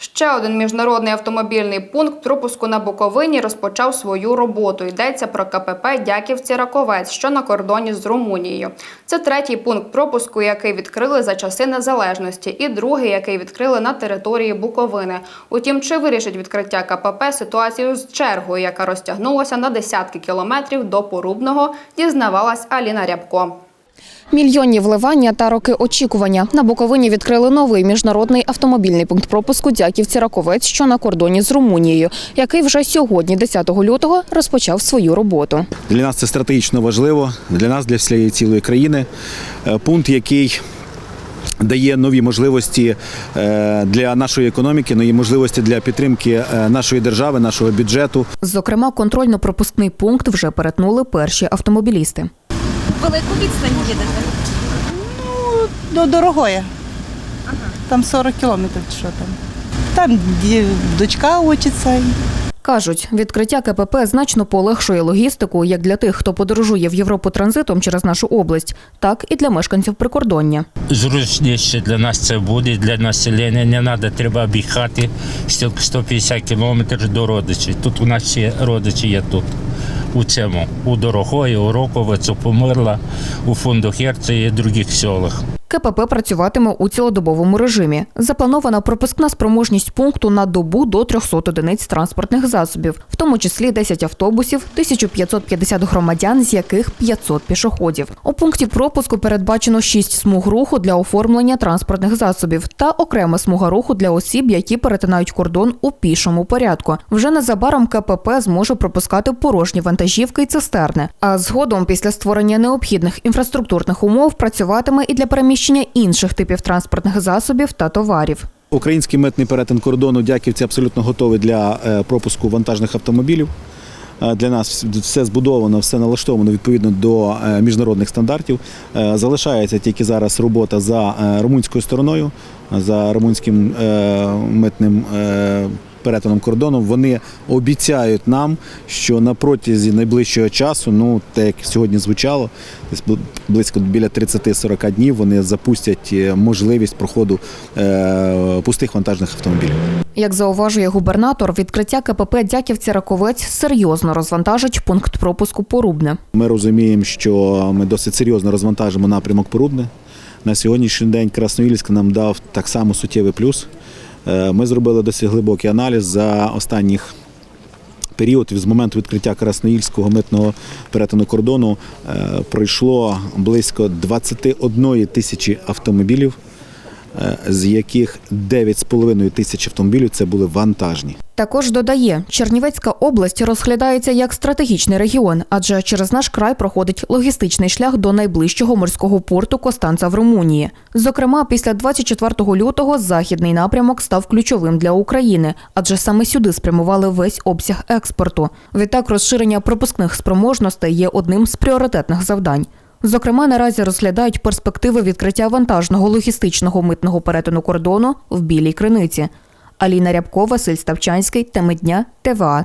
Ще один міжнародний автомобільний пункт пропуску на Буковині розпочав свою роботу. Йдеться про КПП Дяківці Раковець, що на кордоні з Румунією. Це третій пункт пропуску, який відкрили за часи незалежності, і другий, який відкрили на території Буковини. Утім, чи вирішить відкриття КПП ситуацію з чергою, яка розтягнулася на десятки кілометрів до Порубного, дізнавалась Аліна Рябко. Мільйонні вливання та роки очікування. На Буковині відкрили новий міжнародний автомобільний пункт пропуску Дяківці Раковець, що на кордоні з Румунією, який вже сьогодні, 10 лютого, розпочав свою роботу. Для нас це стратегічно важливо, для нас, для всієї цілої країни. Е, Пункт, який дає нові можливості е, для нашої економіки, нові можливості для підтримки е, нашої держави, нашого бюджету. Зокрема, контрольно-пропускний пункт вже перетнули перші автомобілісти. Велику відстань їдете? до дорогої. Там 40 кілометрів, чи що там. Там ді- дочка учиться. Кажуть, відкриття КПП значно полегшує логістику як для тих, хто подорожує в Європу транзитом через нашу область, так і для мешканців прикордоння. Зручніше для нас це буде, для населення не треба, треба об'їхати стільки 150 кілометрів до родичів. Тут у нас всі родичі є тут. У цьому, у Дорогої, у Роковицю, Помирла, у Фундухерці і других селах. КПП працюватиме у цілодобовому режимі. Запланована пропускна спроможність пункту на добу до 300 одиниць транспортних засобів, в тому числі 10 автобусів, 1550 громадян, з яких 500 пішоходів. У пункті пропуску передбачено 6 смуг руху для оформлення транспортних засобів та окрема смуга руху для осіб, які перетинають кордон у пішому порядку. Вже незабаром КПП зможе пропускати порожні вантажівки і цистерни. А згодом, після створення необхідних інфраструктурних умов, працюватиме і для переміщення інших типів транспортних засобів та товарів. Український митний перетин кордону Дяківці абсолютно готовий для е, пропуску вантажних автомобілів. Е, Для нас все збудовано, все налаштовано відповідно до е, міжнародних стандартів. Залишається тільки зараз робота за румунською стороною, за румунським митним перетином кордону. Вони обіцяють нам, що на протязі найближчого часу, ну те, як сьогодні звучало, десь близько біля 30-40 днів вони запустять е, можливість проходу е, пустих вантажних автомобілів. Як зауважує губернатор, відкриття КПП Дяківці Раковець серйозно розвантажить пункт пропуску Порубне. Ми розуміємо, що ми досить серйозно розвантажимо напрямок Порубне. На сьогоднішній день Красноїльськ нам дав так само суттєвий плюс. Е, Ми зробили досить глибокий аналіз за останніх період. З моменту відкриття Красноїльського митного перетину кордону е, пройшло близько 21 тисячі автомобілів, з яких 9,5 тисяч автомобілів це були вантажні. Також додає, Чернівецька область розглядається як стратегічний регіон, адже через наш край проходить логістичний шлях до найближчого морського порту Костанца в Румунії. Зокрема, після 24 лютого західний напрямок став ключовим для України, адже саме сюди спрямували весь обсяг експорту. Відтак, розширення пропускних спроможностей є одним з пріоритетних завдань. Зокрема, наразі розглядають перспективи відкриття вантажного логістичного митного перетину кордону в Білій Криниці. Аліна Рябко, Василь Ставчанський, теми дня, ТВА.